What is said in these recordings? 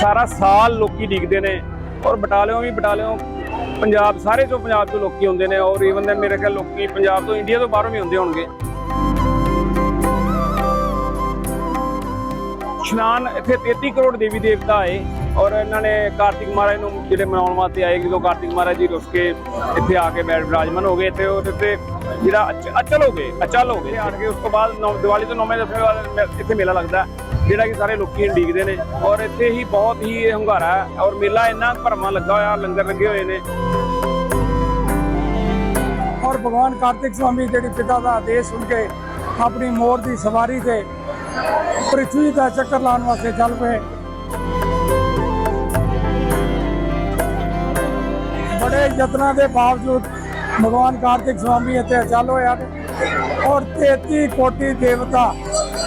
ਸਾਰਾ ਸਾਲ ਲੋਕੀ ਡਿੱਗਦੇ ਨੇ ਔਰ ਬਟਾਲਿਓਂ ਵੀ ਬਟਾਲਿਓਂ ਪੰਜਾਬ, ਸਾਰੇ ਤੋਂ ਪੰਜਾਬ ਤੋਂ ਲੋਕੀ ਆਉਂਦੇ ਨੇ ਔਰ ਈਵਨ ਦੈਨ ਮੇਰੇ ਖਿਆਲ ਲੋਕੀ ਪੰਜਾਬ ਤੋਂ ਇੰਡੀਆ ਤੋਂ ਬਾਹਰੋਂ ਵੀ ਆਉਂਦੇ ਹੋਣਗੇ। ਇਸ਼ਨਾਨ ਇੱਥੇ 33 ਕਰੋੜ ਦੇਵੀ ਦੇਵਤਾ ਆਏ ਔਰ ਇਹਨਾਂ ਨੇ ਕਾਰਤਿਕ ਮਹਾਰਾਜ ਨੂੰ ਜਿਹੜੇ ਮਨਾਉਣ ਵਾਸਤੇ ਆਏ, ਜਦੋਂ ਕਾਰਤਿਕ ਮਹਾਰਾਜ ਜੀ ਰੁੱਸ ਕੇ ਇੱਥੇ ਆ ਕੇ ਬੈਠ ਵਿਰਾਜਮਾਨ ਹੋ ਗਏ ਤੇ ਉਹਦੇ ਤੇ ਜਿਹੜਾ ਅਚ- ਅਚਲ ਹੋ ਗਏ, ਅਚਲ ਹੋ ਗਏ। ਆਣ ਕੇ ਉਸ ਤੋਂ ਬਾਅਦ ਦੀਵਾਲੀ ਤੋਂ ਨੌਵੇਂ ਦਸਵੇਂ ਬਾਅਦ ਇੱਥੇ ਮੇਲਾ ਲੱਗਦਾ। ਜਿਹੜਾ ਕਿ ਸਾਰੇ ਲੋਕੀ ਡੀਕਦੇ ਨੇ ਔਰ ਇੱਥੇ ਹੀ ਬਹੁਤ ਹੀ ਇਹ ਹੰਗਾਰਾ ਹੈ ਔਰ ਮੇਲਾ ਇੰਨਾ ਭਰਮਾ ਲੱਗਾ ਹੋਇਆ, ਲੰਗਰ ਲੱਗੇ ਹੋਏ ਨੇ। ਔਰ ਭਗਵਾਨ ਕਾਰਤਿਕ ਸਵਾਮੀ ਜਿਹੜੀ ਪਿਤਾ ਦਾ ਆਦੇਸ਼ ਸੁਣ ਕੇ ਆਪਣੀ ਮੋਰ ਦੀ ਸਵਾਰੀ ਤੇ ਪ੍ਰਿਥਵੀ ਦਾ ਚੱਕਰ ਲਾਉਣ ਵਾਸਤੇ ਚੱਲ ਪਏ। ਬੜੇ ਯਤਨਾਂ ਦੇ ਬਾਵਜੂਦ ਭਗਵਾਨ ਕਾਰਤਿਕ ਸਵਾਮੀ ਇੱਥੇ ਚੱਲ ਹੋਇਆ ਨੇ ਔਰ 33 ਕੋਟੀ ਦੇਵਤਾ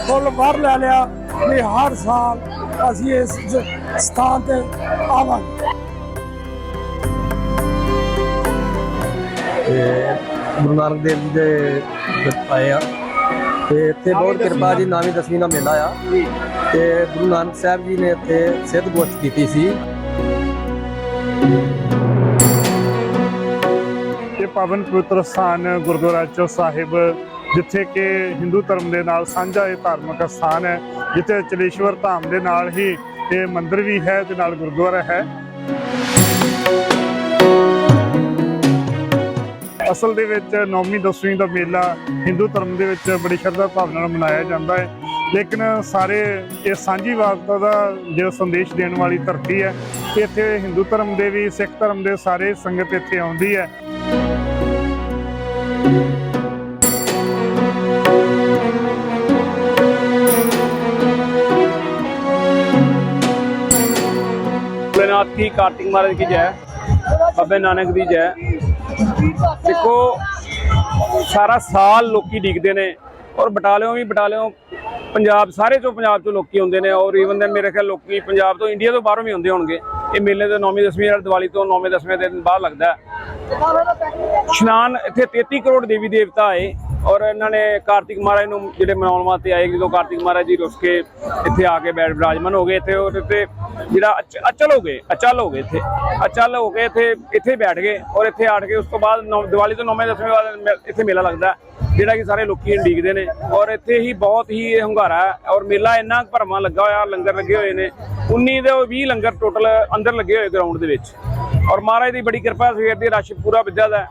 ਫੁੱਲ ਭਰ ਲੈ ਲਿਆ। ਵੀ ਹਰ ਸਾਲ ਅਸੀਂ ਇਸ ਸਥਾਨ ਤੇ ਆਵਾਂਗੇ। ਗੁਰੂ ਨਾਨਕ ਦੇਵ ਜੀ ਦੇ ਆਏ ਆ। ਤੇ ਇੱਥੇ ਬਹੁਤ ਕਿਰਪਾ ਜੀ ਨੌਵੀਂ ਦਸਵੀਂ ਦਾ ਮੇਲਾ ਆ। ਤੇ ਗੁਰੂ ਨਾਨਕ ਸਾਹਿਬ ਜੀ ਨੇ ਇੱਥੇ ਸਿੱਧ ਗੋਸ਼ਟ ਕੀਤੀ ਸੀ। ਇਹ ਪਾਵਨ ਪਵਿੱਤਰ ਸਥਾਨ ਗੁਰਦੁਆਰਾ ਚੋ ਸਾਹਿਬ ਜਿੱਥੇ ਕਿ ਹਿੰਦੂ ਧਰਮ ਦੇ ਨਾਲ ਸਾਂਝਾ ਇਹ ਧਾਰਮਿਕ ਸਥਾਨ ਹੈ, ਜਿੱਥੇ ਚਲੇਸ਼ਵਰ ਧਾਮ ਦੇ ਨਾਲ ਹੀ ਇਹ ਮੰਦਿਰ ਵੀ ਹੈ ਤੇ ਨਾਲ ਗੁਰਦੁਆਰਾ ਹੈ। ਅਸਲ ਦੇ ਵਿੱਚ ਨੌਵੀਂ ਦਸਵੀਂ ਦਾ ਮੇਲਾ ਹਿੰਦੂ ਧਰਮ ਦੇ ਵਿੱਚ ਬੜੀ ਸ਼ਰਧਾ ਭਾਵਨਾ ਨਾਲ ਮਨਾਇਆ ਜਾਂਦਾ ਹੈ। ਲੇਕਿਨ ਸਾਰੇ ਇਹ ਸਾਂਝੀ ਸਾਂਝੀਵਾਦਤਾ ਦਾ ਜੋ ਸੰਦੇਸ਼ ਦੇਣ ਵਾਲੀ ਧਰਤੀ ਹੈ, ਇੱਥੇ ਹਿੰਦੂ ਧਰਮ ਦੇ ਵੀ, ਸਿੱਖ ਧਰਮ ਦੇ ਸਾਰੇ ਸੰਗਤ ਇੱਥੇ ਆਉਂਦੀ ਹੈ। ਭੋਲੇਨਾਥ ਕੀ ਕਾਰਤਿਕ ਮਹਾਰਾਜ ਕੀ ਜੈ ਬਾਬੇ ਨਾਨਕ ਦੀ ਜੈ ਦੇਖੋ, ਸਾਰਾ ਸਾਲ ਲੋਕੀ ਡਿੱਗਦੇ ਨੇ ਔਰ ਬਟਾਲਿਓਂ ਵੀ ਬਟਾਲਿਓਂ ਪੰਜਾਬ, ਸਾਰੇ ਤੋਂ ਪੰਜਾਬ ਤੋਂ ਲੋਕੀ ਆਉਂਦੇ ਨੇ ਔਰ ਈਵਨ ਦੈਨ ਮੇਰੇ ਖਿਆਲ ਲੋਕੀ ਪੰਜਾਬ ਤੋਂ ਇੰਡੀਆ ਤੋਂ ਬਾਹਰੋਂ ਵੀ ਆਉਂਦੇ ਹੋਣਗੇ। ਇਹ ਮੇਲੇ ਤੇ 9ਵੀਂ 10ਵੀਂ ਵਾਲੀ ਦੀਵਾਲੀ ਤੋਂ 9ਵੇਂ 10ਵੇਂ ਦਿਨ ਬਾਅਦ ਲੱਗਦਾ ਹੈ। ਇਸ਼ਨਾਨ, ਇੱਥੇ 33 ਕਰੋੜ ਦੇਵੀ ਦੇਵਤਾ ਆਏ। ਔਰ ਇਹਨਾਂ ਨੇ ਕਾਰਤਿਕ ਮਹਾਰਾਜ ਨੂੰ ਜਿਹੜੇ ਮਨਾਉਣ ਵਾਸਤੇ ਆਏ, ਜਦੋਂ ਕਾਰਤਿਕ ਮਹਾਰਾਜ ਜੀ ਰੁੱਸ ਕੇ ਇੱਥੇ ਆ ਕੇ ਬੈਠ ਵਿਰਾਜਮਾਨ ਹੋ ਗਏ, ਇੱਥੇ ਉਹਦੇ ਤੇ ਜਿਹੜਾ ਅਚ- ਅਚਲ ਹੋ ਗਏ, ਅਚਲ ਹੋ ਗਏ ਇੱਥੇ, ਅਚਲ ਹੋ ਕੇ ਇੱਥੇ ਇੱਥੇ ਬੈਠ ਗਏ ਔਰ ਇੱਥੇ ਆੜ ਕੇ ਉਸ ਤੋਂ ਬਾਅਦ ਨੌ- ਦੀਵਾਲੀ ਤੋਂ ਨੌਵੇਂ, ਦਸਵੇਂ ਬਾਅਦ ਮੇ- ਇੱਥੇ ਮੇਲਾ ਲੱਗਦਾ ਜਿਹੜਾ ਕਿ ਸਾਰੇ ਲੋਕੀ ਡੀਕਦੇ ਨੇ ਔਰ ਇੱਥੇ ਹੀ ਬਹੁਤ ਹੀ ਇਹ ਹੰਗਾਰਾ ਹੈ ਔਰ ਮੇਲਾ ਇੰਨਾ ਭਰਮਾ ਲੱਗਾ ਹੋਇਆ, ਲੰਗਰ ਲੱਗੇ ਹੋਏ ਨੇ 19 ਦੇ 20 ਲੰਗਰ ਟੋਟਲ ਅੰਦਰ ਲੱਗੇ ਹੋਏ ਗਰਾਊਂਡ ਦੇ ਵਿੱਚ। ਔਰ ਮਹਾਰਾਜ ਦੀ ਬੜੀ ਕਿਰਪਾ ਸਵੇਰ ਦੀ ਰਸ਼ ਪੂਰਾ ਵਿੱਜਾ ਦਾ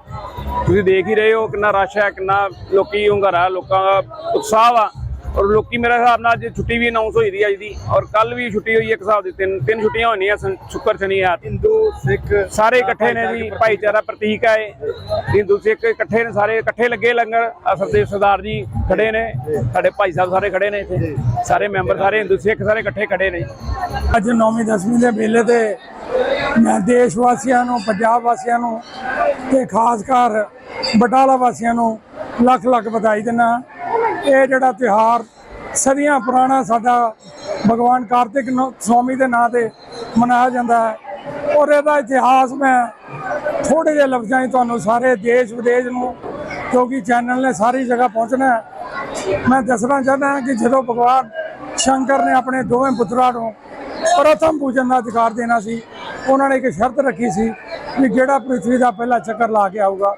ਤੁਸੀਂ ਦੇਖ ਹੀ ਰਹੇ ਹੋ ਕਿੰਨਾ ਰਸ਼ ਹੈ, ਕਿੰਨਾ ਲੋਕੀ ਹੁੰਗਾਰਾ, ਲੋਕਾਂ ਦਾ ਉਤਸ਼ਾਹ ਵਾ। ਔਰ ਲੋਕੀ ਮੇਰੇ ਹਿਸਾਬ ਨਾਲ ਅੱਜ ਛੁੱਟੀ ਵੀ ਅਨਾਉਂਸ ਹੋਈ ਦੀ ਅੱਜ ਦੀ ਔਰ ਕੱਲ ਵੀ ਛੁੱਟੀ ਹੋਈ ਹੈ ਇੱਕ ਹਿਸਾਬ ਦੀ ਤਿੰਨ ਤਿੰਨ ਛੁੱਟੀਆਂ ਹੋਣੀਆਂ ਸਨ, ਸ਼ੁੱਕਰ ਸ਼ਨੀ ਐਤ ਹਿੰਦੂ ਸਿੱਖ ਸਾਰੇ ਇਕੱਠੇ ਨੇ ਜੀ ਭਾਈਚਾਰਾ ਪ੍ਰਤੀਕ ਹੈ ਹਿੰਦੂ ਸਿੱਖ ਇਕੱਠੇ ਨੇ ਸਾਰੇ ਇਕੱਠੇ ਲੱਗੇ ਲੰਗਰ ਆਹ ਸਰਦੇਵ ਸਰਦਾਰ ਜੀ ਖੜੇ ਨੇ ਸਾਡੇ ਭਾਈ ਸਾਹਿਬ ਸਾਰੇ ਖੜੇ ਨੇ ਇੱਥੇ। ਸਾਰੇ ਮੈਂਬਰ ਸਾਰੇ ਹਿੰਦੂ ਸਿੱਖ ਸਾਰੇ ਇਕੱਠੇ ਖੜੇ ਨੇ ਅੱਜ 9ਵੀਂ 10ਵੀਂ ਦੇ ਮੇਲੇ ਤੇ ਮੈਂ ਦੇਸ਼ ਵਾਸੀਆਂ ਨੂੰ ਪੰਜਾਬ ਵਾਸੀਆਂ ਨੂੰ ਤੇ ਖਾਸ ਕਰ ਬਟਾਲਾ ਵਾਸੀਆਂ ਨੂੰ ਲੱਖ ਲੱਖ ਵਧਾਈ ਦਿੰਦਾ ਇਹ ਜਿਹੜਾ ਤਿਉਹਾਰ ਸਦੀਆਂ ਪੁਰਾਣਾ ਸਾਡਾ ਭਗਵਾਨ ਕਾਰਤਿਕ ਸਵਾਮੀ ਦੇ ਨਾਂ ਤੇ ਮਨਾਇਆ ਜਾਂਦਾ ਹੈ। ਔਰ ਇਹਦਾ ਇਤਿਹਾਸ ਮੈਂ ਥੋੜੇ ਜਿਹੇ ਲਫ਼ਜ਼ਾਂ 'ਚ ਤੁਹਾਨੂੰ ਸਾਰੇ ਦੇਸ਼ ਵਿਦੇਸ਼ ਨੂੰ, ਕਿਉਂਕਿ ਚੈਨਲ ਨੇ ਸਾਰੀ ਜਗ੍ਹਾ ਪਹੁੰਚਣਾ ਹੈ। ਮੈਂ ਦੱਸਣਾ ਚਾਹੁੰਦਾ ਕਿ ਜਦੋਂ ਭਗਵਾਨ ਸ਼ੰਕਰ ਨੇ ਆਪਣੇ ਦੋਵੇਂ ਪੁੱਤਰਾਂ ਨੂੰ ਪ੍ਰਥਮ ਪੂਜਨ ਦਾ ਅਧਿਕਾਰ ਦੇਣਾ ਸੀ, ਉਹਨਾਂ ਨੇ ਇੱਕ ਸ਼ਰਤ ਰੱਖੀ ਸੀ ਕਿ ਜਿਹੜਾ ਪ੍ਰਿਥਵੀ ਦਾ ਪਹਿਲਾ ਚੱਕਰ ਲਾ ਕੇ ਆਊਗਾ,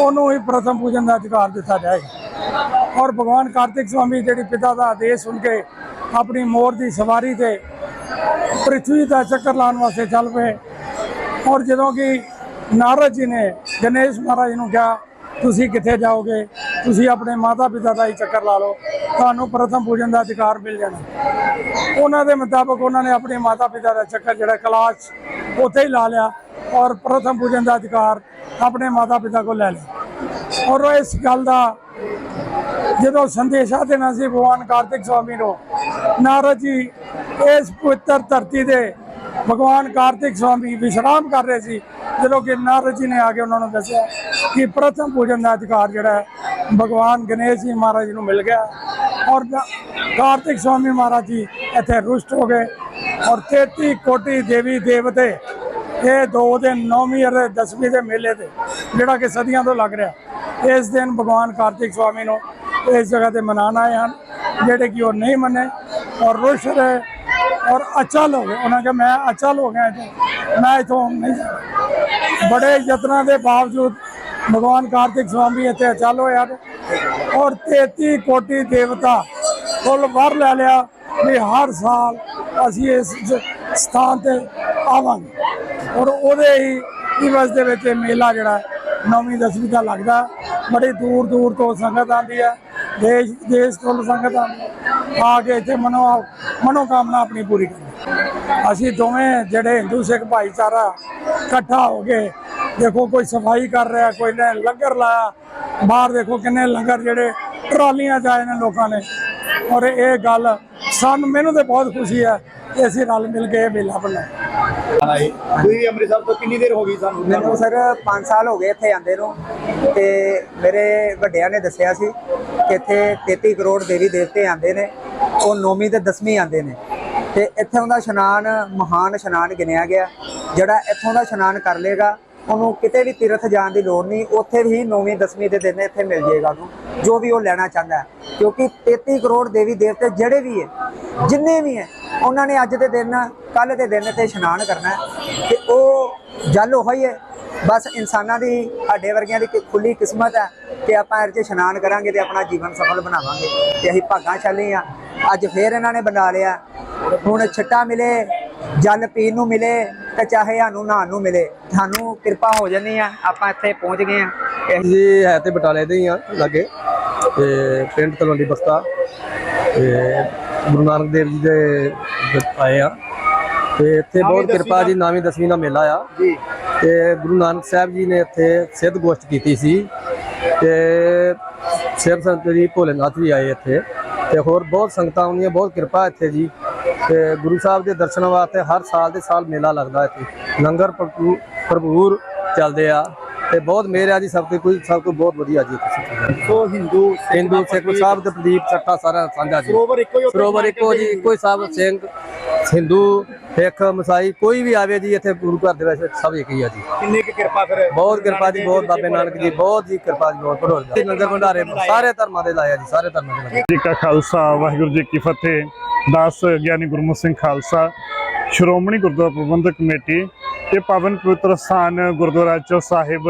ਉਹਨੂੰ ਹੀ ਪ੍ਰਥਮ ਪੂਜਨ ਦਾ ਅਧਿਕਾਰ ਦਿੱਤਾ ਜਾਏਗਾ। ਔਰ ਭਗਵਾਨ ਕਾਰਤਿਕ ਸਵਾਮੀ ਜਿਹੜੀ ਪਿਤਾ ਦਾ ਆਦੇਸ਼ ਸੁਣ ਕੇ ਆਪਣੀ ਮੋਰ ਦੀ ਸਵਾਰੀ ਤੇ ਪ੍ਰਿਥਵੀ ਦਾ ਚੱਕਰ ਲਾਉਣ ਵਾਸਤੇ ਚੱਲ ਪਏ। ਔਰ ਜਦੋਂ ਕਿ ਨਾਰਦ ਜੀ ਨੇ ਗਣੇਸ਼ ਮਹਾਰਾਜ ਨੂੰ ਕਿਹਾ, ਤੁਸੀਂ ਕਿੱਥੇ ਜਾਓਗੇ? ਤੁਸੀਂ ਆਪਣੇ ਮਾਤਾ ਪਿਤਾ ਦਾ ਹੀ ਚੱਕਰ ਲਾ ਲਓ। ਤੁਹਾਨੂੰ ਪ੍ਰਥਮ ਪੂਜਨ ਦਾ ਅਧਿਕਾਰ ਮਿਲ ਜਾਣਾ। ਉਹਨਾਂ ਦੇ ਮੁਤਾਬਕ ਉਹਨਾਂ ਨੇ ਆਪਣੇ ਮਾਤਾ ਪਿਤਾ ਦਾ ਚੱਕਰ ਜਿਹੜਾ ਕਲਾਸ਼ ਉੱਥੇ ਹੀ ਲਾ ਲਿਆ ਔਰ ਪ੍ਰਥਮ ਪੂਜਨ ਦਾ ਅਧਿਕਾਰ ਆਪਣੇ ਮਾਤਾ ਪਿਤਾ ਕੋਲ ਲੈ ਲਿਆ। ਔਰ ਇਸ ਗੱਲ ਦਾ ਜਦੋਂ ਸੰਦੇਸ਼ਾ ਦੇਣਾ ਸੀ ਭਗਵਾਨ ਕਾਰਤਿਕ ਸਵਾਮੀ ਨੂੰ, ਨਾਰਦ ਜੀ ਇਸ ਪਵਿੱਤਰ ਧਰਤੀ ਦੇ ਭਗਵਾਨ ਕਾਰਤਿਕ ਸਵਾਮੀ ਵਿਸ਼ਰਾਮ ਕਰ ਰਹੇ ਸੀ, ਜਦੋਂ ਕਿ ਨਾਰਦ ਜੀ ਨੇ ਆ ਕੇ ਉਹਨਾਂ ਨੂੰ ਦੱਸਿਆ ਕਿ ਪ੍ਰਥਮ ਪੂਜਨ ਦਾ ਅਧਿਕਾਰ ਜਿਹੜਾ ਹੈ, ਭਗਵਾਨ ਗਣੇਸ਼ ਜੀ ਮਹਾਰਾਜ ਜੀ ਨੂੰ ਮਿਲ ਗਿਆ ਔਰ ਕਾਰਤਿਕ ਸਵਾਮੀ ਮਹਾਰਾਜ ਜੀ ਇੱਥੇ ਰੁਸ਼ਟ ਹੋ ਗਏ ਔਰ 33 ਕੋਟੀ ਦੇਵੀ ਦੇਵਤੇ ਇਹ ਦੋ ਦਿਨ ਨੌਵੀਂ ਅਤੇ ਦਸਵੀਂ ਦੇ ਮੇਲੇ ਤੇ ਜਿਹੜਾ ਕਿ ਸਦੀਆਂ ਤੋਂ ਲੱਗ ਰਿਹਾ। ਇਸ ਦਿਨ ਭਗਵਾਨ ਕਾਰਤਿਕ ਸਵਾਮੀ ਨੂੰ ਇਸ ਜਗ੍ਹਾ ਤੇ ਮਨਾਉਣ ਆਏ ਹਨ ਜਿਹੜੇ ਕਿ ਉਹ ਨਹੀਂ ਮੰਨੇ ਔਰ ਰੁਸ਼ ਰਹੇ ਔਰ ਅਚਲ ਹੋ ਗਏ। ਉਹਨਾਂ ਕਿ ਮੈਂ ਅਚਲ ਹੋ ਗਿਆ ਇੱਥੇ ਮੈਂ ਇਥੋਂ ਨਹੀਂ ਬੜੇ ਯਤਨਾਂ ਦੇ ਬਾਵਜੂਦ ਭਗਵਾਨ ਕਾਰਤਿਕ ਸਵਾਮੀ ਇੱਥੇ ਅਚਲ ਹੋਇਆ ਨੇ ਔਰ 33 ਕੋਟੀ ਦੇਵਤਾ ਕੁੱਲ ਵਰ ਲੈ ਲਿਆ ਵੀ ਹਰ ਸਾਲ ਅਸੀਂ ਇਸ ਸਥਾਨ ਤੇ ਆਵਾਂਗੇ। ਔਰ ਉਹਦੇ ਹੀ ਦਿਵਸ ਦੇ ਵਿੱਚ ਇਹ ਮੇਲਾ ਜਿਹੜਾ ਹੈ, ਨੌਵੀਂ ਦਸਵੀਂ ਦਾ ਲੱਗਦਾ ਬੜੀ ਦੂਰ ਦੂਰ ਤੋਂ ਸੰਗਤ ਆਉਂਦੀ ਹੈ। ਦੇਸ਼ ਦੇਸ਼ ਤੋਂ ਸੰਗਤ ਆ ਕੇ ਇੱਥੇ ਮਨੋ ਮਨੋਕਾਮਨਾ ਆਪਣੀ ਪੂਰੀ ਕਰਦੀ ਅਸੀਂ ਦੋਵੇਂ ਜਿਹੜੇ ਹਿੰਦੂ, ਸਿੱਖ ਭਾਈਚਾਰਾ ਇਕੱਠਾ ਹੋ ਕੇ ਦੇਖੋ ਕੋਈ ਸਫ਼ਾਈ ਕਰ ਰਿਹਾ, ਕੋਈ ਨੇ ਲੰਗਰ ਲਾਇਆ, ਬਾਹਰ ਦੇਖੋ ਕਿੰਨੇ ਲੰਗਰ ਜਿਹੜੇ ਟਰਾਲੀਆਂ 'ਚ ਆਏ ਨੇ ਲੋਕਾਂ ਨੇ। ਔਰ ਇਹ ਗੱਲ ਸਾਨੂੰ ਮੈਨੂੰ ਤੇ ਬਹੁਤ ਖੁਸ਼ੀ ਹੈ ਕਿ ਅਸੀਂ ਰਲ ਮਿਲ ਕੇ ਇਹ ਮੇਲਾ ਬਣਾਇਆ। ਤੁਸੀਂ ਅੰਮ੍ਰਿਤਸਰ ਤੋਂ ਕਿੰਨੀ ਦੇਰ ਹੋ ਗਈ ਸਾਨੂੰ? ਮੈਨੂੰ ਸਰ 5 ਸਾਲ ਹੋ ਗਏ ਇੱਥੇ ਆਂਦੇ ਨੂੰ ਤੇ ਮੇਰੇ ਵੱਡਿਆਂ ਨੇ ਦੱਸਿਆ ਸੀ ਕਿ ਇੱਥੇ 33 ਕਰੋੜ ਦੇਵੀ ਦੇਵਤੇ ਆਂਦੇ ਨੇ ਉਹ ਨੌਵੀਂ ਤੇ 10ਵੀਂ ਆਂਦੇ ਨੇ। ਤੇ ਇੱਥੋਂ ਦਾ ਇਸ਼ਨਾਨ ਮਹਾਨ ਇਸ਼ਨਾਨ ਗਿਣਿਆ ਗਿਆ ਜਿਹੜਾ ਇੱਥੋਂ ਦਾ ਇਸ਼ਨਾਨ ਕਰ ਲੇਗਾ ਉਹਨੂੰ ਕਿਤੇ ਵੀ ਤੀਰਥ ਜਾਣ ਦੀ ਲੋੜ ਨਹੀਂ, ਉੱਥੇ ਵੀ ਨੌਵੀਂ 10ਵੀਂ ਦੇ ਦਿਨ ਇੱਥੇ ਮਿਲ ਜਾਏਗਾ ਉਹਨੂੰ, ਜੋ ਵੀ ਉਹ ਲੈਣਾ ਚਾਹੁੰਦਾ ਕਿਉਂਕਿ 33 ਕਰੋੜ ਦੇਵੀ ਦੇਵਤੇ ਜਿਹੜੇ ਵੀ ਹੈ, ਜਿੰਨੇ ਵੀ ਹੈ, ਉਹਨਾਂ ਨੇ ਅੱਜ ਦੇ ਦਿਨ ਕੱਲ ਦੇ ਦਿਨ ਤੇ ਇਸ਼ਨਾਨ ਕਰਨਾ ਹੈ। ਤੇ ਉਹ ਜਲ ਉਹ ਹੀ ਹੈ, ਬਸ ਇਨਸਾਨਾਂ ਦੀ, ਸਾਡੇ ਵਰਗਿਆਂ ਦੀ ਕਿ- ਖੁੱਲੀ ਕਿਸਮਤ ਹੈ ਕਿ ਆਪਾਂ ਇਹ 'ਚ ਇਸ਼ਨਾਨ ਕਰਾਂਗੇ ਤੇ ਆਪਣਾ ਜੀਵਨ ਸਫਲ ਬਣਾਵਾਂਗੇ। ਤੇ ਅਸੀਂ ਭਾਗਾਸ਼ਾਲੀ ਆ ਅੱਜ ਫੇਰ ਇਹਨਾਂ ਨੇ ਬਣਾ ਲਿਆ, ਹੁਣ ਛੱਟਾ ਮਿਲੇ, ਜਲ ਪੀਣ ਨੂੰ ਮਿਲੇ ਤੇ ਚਾਹੇ ਸਾਨੂੰ ਨਹਾਉਣ ਨੂੰ ਮਿਲੇ ਸਾਨੂੰ ਕਿਰਪਾ ਹੋ ਜਣੀ ਆ ਆਪਾਂ ਇੱਥੇ ਪਹੁੰਚ ਗਏ ਆ। ਜੀ ਹੈ ਤੇ ਬਟਾਲੇ ਦੇ ਹੀ ਆ ਲਾਗੇ। ਤੇ ਪਿੰਡ ਤਲਵੰਡੀ ਬਸਤਾ। ਤੇ ਗੁਰੂ ਨਾਨਕ ਦੇਵ ਜੀ ਦੇ ਆਏ ਆ। ਤੇ ਇੱਥੇ ਬਹੁਤ ਕਿਰਪਾ ਜੀ ਨੌਵੀਂ ਦਸਵੀਂ ਦਾ ਮੇਲਾ ਆ। ਜੀ। ਤੇ ਗੁਰੂ ਨਾਨਕ ਸਾਹਿਬ ਜੀ ਨੇ ਇੱਥੇ ਸਿੱਧ ਗੋਸ਼ਟ ਕੀਤੀ ਸੀ। ਤੇ ਸਿਰ ਸੰਤ ਜੀ ਭੋਲੇਨਾਥ ਵੀ ਆਏ ਇੱਥੇ। ਤੇ ਹੋਰ ਬਹੁਤ ਸੰਗਤਾਂ ਆਉਂਦੀਆਂ ਬਹੁਤ ਕਿਰਪਾ ਇੱਥੇ ਜੀ। ਤੇ ਗੁਰੂ ਸਾਹਿਬ ਦੇ ਦਰਸ਼ਨਾਂ ਵਾਸਤੇ ਹਰ ਸਾਲ ਦੇ ਸਾਲ ਮੇਲਾ ਲੱਗਦਾ ਇੱਥੇ। ਲੰਗਰ ਭਰਪੂ- ਭਰਪੂਰ ਚੱਲਦੇ ਆ ਤੇ ਬਹੁਤ ਮਿਹਰ ਆ ਜੀ ਸਭ ਤੇ ਕੋਈ ਸਭ ਤੋਂ ਬਹੁਤ ਵਧੀਆ ਜੀ ਤੁਸੀਂ ਸੋ ਹਿੰਦੂ ਸਿੱਖ ਹਿੰਦੂ ਦਾ ਸਿੱਖ ਸਾਹਿਬ ਤੇ ਪ੍ਰਦੀਪ ਚੱਟਾ ਸਾਰਾ ਸਾਂਝਾ ਜੀ। ਸਰੋਵਰ ਇੱਕੋ ਹੀ ਸਰੋਵਰ ਇੱਕੋ ਜੀ ਇੱਕੋ ਹੀ ਸਭ ਸਿੰਘ ਹਿੰਦੂ ਸਿੱਖ ਮਸਾਈ ਕੋਈ ਵੀ ਆਵੇ ਜੀ ਇੱਥੇ ਗੁਰੂ ਘਰ ਦੇ ਵਿੱਚ ਸਭ ਇੱਕ ਹੀ ਆ ਜੀ। ਕਿੰਨੀ ਕੁ ਕਿਰਪਾ ਫਿਰ ਬਹੁਤ ਕਿਰਪਾ ਜੀ ਬਹੁਤ ਬਾਬੇ ਨਾਨਕ ਜੀ ਬਹੁਤ ਜੀ ਕਿਰਪਾ ਜੀ ਬਹੁਤ ਭਰੋਸਾ। ਜੀ ਲੰਗਰ ਭੰਡਾਰੇ ਸਾਰੇ ਧਰਮਾਂ ਦੇ ਲਾਇਆ ਜੀ ਸਾਰੇ ਧਰਮਾਂ ਦੇ ਲਾਇਆ ਜੀ ਕਾ ਖਾਲਸਾ ਵਾਹਿਗੁਰੂ ਜੀ ਕੀ ਫਤਿਹ। ਦਾਸ ਗਿਆਨੀ ਗੁਰਮੁਖ ਸਿੰਘ ਖਾਲਸਾ, ਸ਼੍ਰੋਮਣੀ ਗੁਰਦੁਆਰਾ ਪ੍ਰਬੰਧਕ ਕਮੇਟੀ ਇਹ ਪਾਵਨ ਪਵਿੱਤਰ ਸਥਾਨ ਗੁਰਦੁਆਰਾ ਚੋ ਸਾਹਿਬ,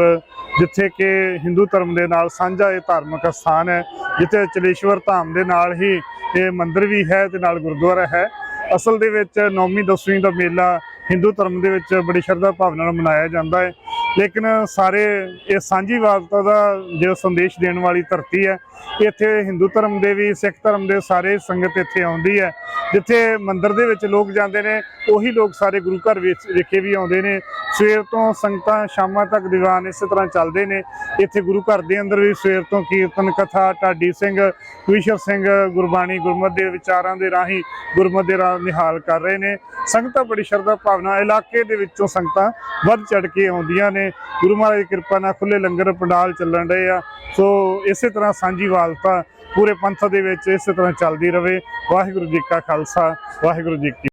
ਜਿੱਥੇ ਕਿ ਹਿੰਦੂ ਧਰਮ ਦੇ ਨਾਲ ਸਾਂਝਾ ਇਹ ਧਾਰਮਿਕ ਸਥਾਨ ਹੈ, ਜਿੱਥੇ ਚਲੇਸ਼ਵਰ ਧਾਮ ਦੇ ਨਾਲ ਹੀ ਇਹ ਮੰਦਿਰ ਵੀ ਹੈ ਤੇ ਨਾਲ ਗੁਰਦੁਆਰਾ ਹੈ। ਅਸਲ ਦੇ ਵਿੱਚ ਨੌਵੀਂ ਦਸਵੀਂ ਦਾ ਮੇਲਾ ਹਿੰਦੂ ਧਰਮ ਦੇ ਵਿੱਚ ਬੜੀ ਸ਼ਰਧਾ ਭਾਵਨਾ ਨਾਲ ਮਨਾਇਆ ਜਾਂਦਾ ਹੈ। ਲੇਕਿਨ ਸਾਰੇ ਇਹ ਸਾਂਝੀਵਾਲਤਾ ਦਾ ਜੋ ਸੰਦੇਸ਼ ਦੇਣ ਵਾਲੀ ਧਰਤੀ ਹੈ ਇੱਥੇ ਹਿੰਦੂ ਧਰਮ ਦੇ ਵੀ, ਸਿੱਖ ਧਰਮ ਦੇ ਸਾਰੇ ਸੰਗਤ ਇੱਥੇ ਆਉਂਦੀ ਹੈ। ਜਿੱਥੇ ਮੰਦਿਰ ਦੇ ਵਿੱਚ ਲੋਕ ਜਾਂਦੇ ਨੇ, ਉਹੀ ਲੋਕ ਸਾਰੇ ਗੁਰੂ ਘਰ ਵਿੱਚ ਵਿਖੇ ਵੀ ਆਉਂਦੇ ਨੇ। ਸਵੇਰ ਤੋਂ ਸੰਗਤਾਂ ਸ਼ਾਮਾਂ ਤੱਕ ਦੀਵਾਨ ਇਸੇ ਤਰ੍ਹਾਂ ਚੱਲਦੇ ਨੇ। ਇੱਥੇ ਗੁਰੂ ਘਰ ਦੇ ਅੰਦਰ ਵੀ ਸਵੇਰ ਤੋਂ ਕੀਰਤਨ ਕਥਾ, ਢਾਡੀ ਸਿੰਘ ਕਵੀਸ਼ਰ ਸਿੰਘ, ਗੁਰਬਾਣੀ ਗੁਰਮਤ ਦੇ ਵਿਚਾਰਾਂ ਦੇ ਰਾਹੀਂ ਗੁਰਮਤ ਦੇ ਰਾਹ ਨਿਹਾਲ ਕਰ ਰਹੇ ਨੇ। ਸੰਗਤਾਂ ਬੜੀ ਸ਼ਰਧਾ ਭਾਵਨਾ, ਇਲਾਕੇ ਦੇ ਵਿੱਚੋਂ ਸੰਗਤਾਂ ਵੱਧ ਚੜ ਕੇ ਆਉਂਦੀਆਂ ਨੇ। ਗੁਰੂ ਮਹਾਰਾਜ ਦੀ ਕਿਰਪਾ ਨਾਲ ਖੁੱਲੇ ਲੰਗਰ, ਪੰਡਾਲ ਚੱਲਣ ਰਹੇ ਆ। ਸੋ ਇਸੇ ਤਰ੍ਹਾਂ ਸਾਂਝੀ ਸਾਂਝੀਵਾਲਤਾ ਪੂਰੇ ਪੰਥ ਦੇ ਵਿੱਚ ਇਸੇ ਤਰ੍ਹਾਂ ਚੱਲਦੀ ਰਹੇ ਵਾਹਿਗੁਰੂ ਜੀ ਕਾ ਖਾਲਸਾ, ਵਾਹਿਗੁਰੂ ਜੀ ਕੀ